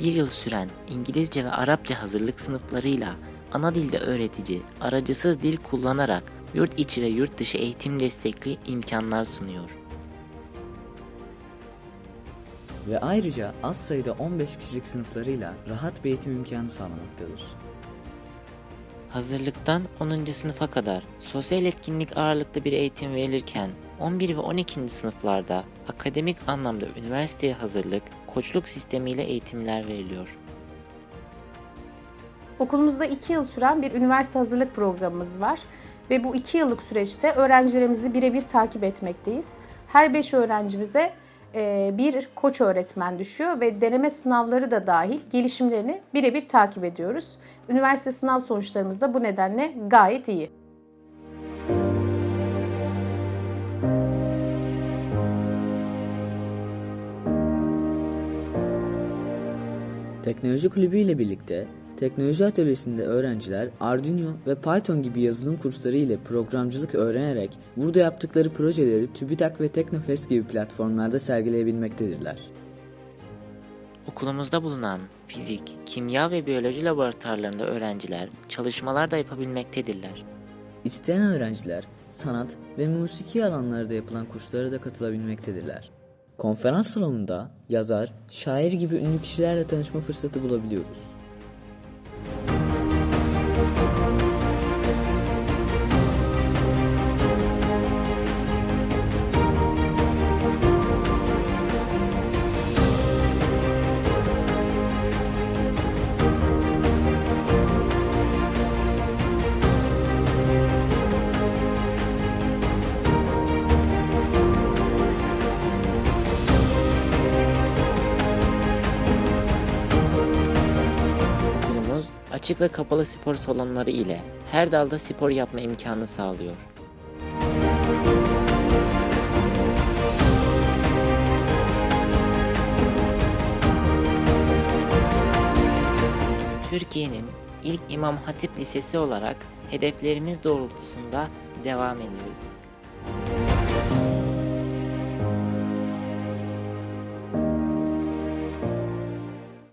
bir yıl süren İngilizce ve Arapça hazırlık sınıflarıyla ana dilde öğretici, aracısız dil kullanarak yurt içi ve yurt dışı eğitim destekli imkanlar sunuyor. Ve ayrıca az sayıda 15 kişilik sınıflarıyla rahat bir eğitim imkanı sağlamaktadır. Hazırlıktan 10. sınıfa kadar sosyal etkinlik ağırlıklı bir eğitim verilirken 11 ve 12. sınıflarda akademik anlamda üniversiteye hazırlık, koçluk sistemiyle eğitimler veriliyor. Okulumuzda 2 yıl süren bir üniversite hazırlık programımız var ve bu 2 yıllık süreçte öğrencilerimizi birebir takip etmekteyiz. Her 5 öğrencimize bir koç öğretmen düşüyor ve deneme sınavları da dahil gelişimlerini birebir takip ediyoruz. Üniversite sınav sonuçlarımız da bu nedenle gayet iyi. Teknoloji Kulübü ile birlikte teknoloji atölyesinde öğrenciler Arduino ve Python gibi yazılım kursları ile programcılık öğrenerek burada yaptıkları projeleri TÜBİTAK ve Teknofest gibi platformlarda sergileyebilmektedirler. Okulumuzda bulunan fizik, kimya ve biyoloji laboratuvarlarında öğrenciler çalışmalar da yapabilmektedirler. İsteyen öğrenciler sanat ve musiki alanlarda yapılan kurslara da katılabilmektedirler. Konferans salonunda yazar, şair gibi ünlü kişilerle tanışma fırsatı bulabiliyoruz. Açık ve kapalı spor salonları ile her dalda spor yapma imkanı sağlıyor. Türkiye'nin ilk İmam Hatip Lisesi olarak hedeflerimiz doğrultusunda devam ediyoruz.